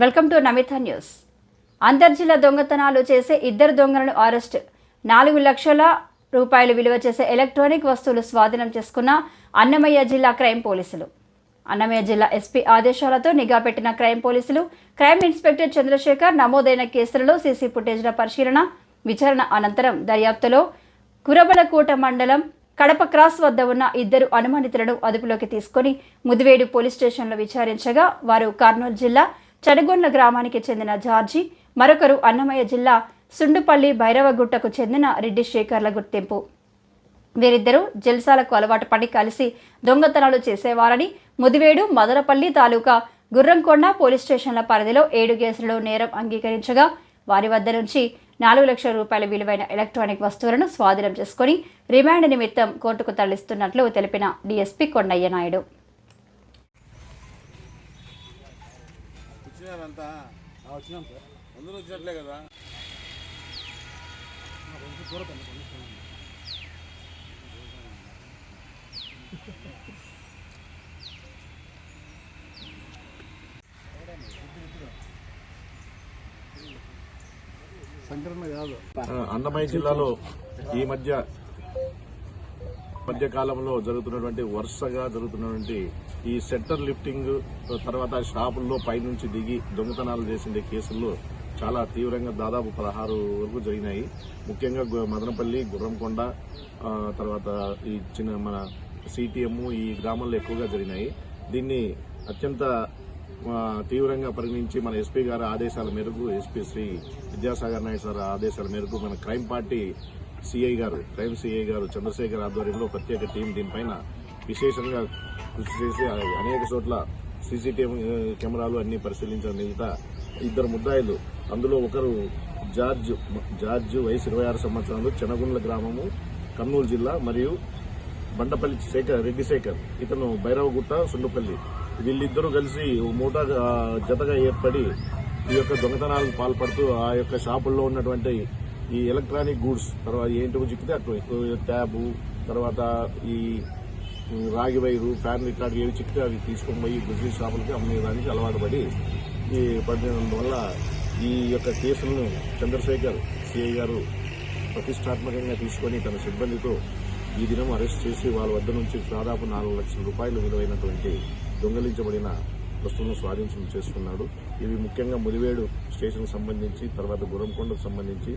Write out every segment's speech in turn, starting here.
Welcome to Namitha news. అంతర్జిల్లా దొంగతనాలు చేసే ఇద్దరు దొంగలను అరెస్ట్. నాలుగు లక్షల రూపాయలు విలువ చేసే ఎలక్ట్రానిక్ వస్తువులు స్వాధీనం చేసుకున్న అన్నమయ్య జిల్లా క్రైమ్ పోలీసులు. అన్నమయ్య జిల్లా ఎస్పీ ఆదేశాలతో నిఘా పెట్టిన క్రైమ్ పోలీసులు క్రైమ్ ఇన్స్పెక్టర్ చంద్రశేఖర్ నమోదైన కేసులలో సీసీ ఫుటేజ్ల పరిశీలన విచారణ అనంతరం దర్యాప్తులో కురబలకోట మండలం కడప క్రాస్ వద్ద ఉన్న ఇద్దరు అనుమానితులను అదుపులోకి తీసుకొని ముదివేడు పోలీస్ స్టేషన్లో విచారించగా వారు కర్నూలు జిల్లా చడగొండ్ల గ్రామానికి చెందిన జార్జి మరొకరు అన్నమయ్య జిల్లా సుండుపల్లి భైరవగుట్టకు చెందిన రెడ్డి శేఖర్ల గుర్తింపు. వీరిద్దరూ జల్సాలకు అలవాటు పడి కలిసి దొంగతనాలు చేసేవారని ముదివేడు మదనపల్లి తాలూకా గుర్రంకొండ పోలీస్ స్టేషన్ల పరిధిలో ఏడు కేసులలో నేరం అంగీకరించగా వారి వద్ద నుంచి నాలుగు లక్షల రూపాయల విలువైన ఎలక్ట్రానిక్ వస్తువులను స్వాధీనం చేసుకుని రిమాండ్ నిమిత్తం కోర్టుకు తరలిస్తున్నట్లు తెలిపిన డీఎస్పీ కొండయ్య నాయుడు. వచ్చినారంతా? వచ్చినాం సార్. అందరూ వచ్చినట్లే కదా? సంకరణ కాదు అన్నమయ్య జిల్లాలో ఈ మధ్య మధ్యకాలంలో జరుగుతున్నటువంటి వరుసగా జరుగుతున్నటువంటి ఈ సెంటర్ లిఫ్టింగ్ తర్వాత షాపుల్లో పైనుంచి దిగి దొంగతనాలు చేసిన కేసుల్లో చాలా తీవ్రంగా దాదాపు పదహారు వరకు జరిగినాయి. ముఖ్యంగా మదనపల్లి గుర్రంకొండ తర్వాత ఈ చిన్న మన సిటిఎం ఈ గ్రామాల్లో ఎక్కువగా జరిగినాయి. దీన్ని అత్యంత తీవ్రంగా పరిగణించి మన ఎస్పీ గారి ఆదేశాల మేరకు ఎస్పీ శ్రీ విద్యాసాగర్ నాయుడు సార్ ఆదేశాల మేరకు మన క్రైమ్ పార్టీ సిఐ గారు క్రైమ్ సిఐ గారు చంద్రశేఖర్ ఆధ్వర్యంలో ప్రత్యేక టీం దీనిపైన విశేషంగా కృషి చేసి అనేక చోట్ల సీసీటీవీ కెమెరాలు అన్ని పరిశీలించిన మిగతా ఇద్దరు ముద్దాయిలు. అందులో ఒకరు జార్జ్ జార్జ్ వయసు ఇరవై ఆరు సంవత్సరాలు చెనగుండ్ల గ్రామము కర్నూలు జిల్లా మరియు బండపల్లి శేఖర్ రెడ్డి శేఖర్ ఇతను భైరవగుట్ట సుండుపల్లి వీళ్ళిద్దరూ కలిసి మూట జతగా ఏర్పడి ఈ యొక్క దొంగతనాలకు పాల్పడుతూ ఆ యొక్క షాపుల్లో ఉన్నటువంటి ఈ ఎలక్ట్రానిక్ గూడ్స్ తర్వాత ఏంటో చిక్కితే అటు ట్యాబు తర్వాత ఈ రాగి వైరు ఫ్యాన్ రికార్డు ఏవి చెప్తే అవి తీసుకొని పోయి బిజినెస్ షాపులకి అమ్మేదానికి అలవాటు పడి ఈ పడినందువల్ల ఈ యొక్క కేసులను చంద్రశేఖర్ సిఐ గారు ప్రతిష్టాత్మకంగా తీసుకొని తన సిబ్బందితో ఈ దినం అరెస్ట్ చేసి వాళ్ళ వద్ద నుంచి దాదాపు నాలుగు లక్షల రూపాయలు విలువైనటువంటి దొంగలించబడిన వస్తువులను స్వాధీనం చేసుకున్నాడు. ఇవి ముఖ్యంగా ముదివేడు స్టేషన్కు సంబంధించి తర్వాత గురంకొండకు సంబంధించి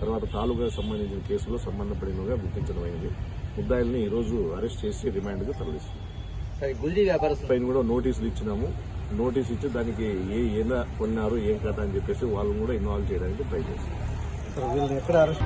తర్వాత తాలూకాకు సంబంధించిన కేసులో సంబంధపడినవిగా గుర్తించడమైనది. ముద్దాయిల్ని ఈ రోజు అరెస్ట్ చేసి రిమాండ్కు తరలిస్తుంది. పైన కూడా నోటీసులు ఇచ్చినాము. నోటీస్ ఇచ్చి దానికి ఏ ఏదా కొన్నారు ఏం కథ అని చెప్పేసి వాళ్ళని కూడా ఇన్వాల్వ్ చేయడానికి ట్రై చేస్తాం వీళ్ళని ఎక్కడ అరెస్ట్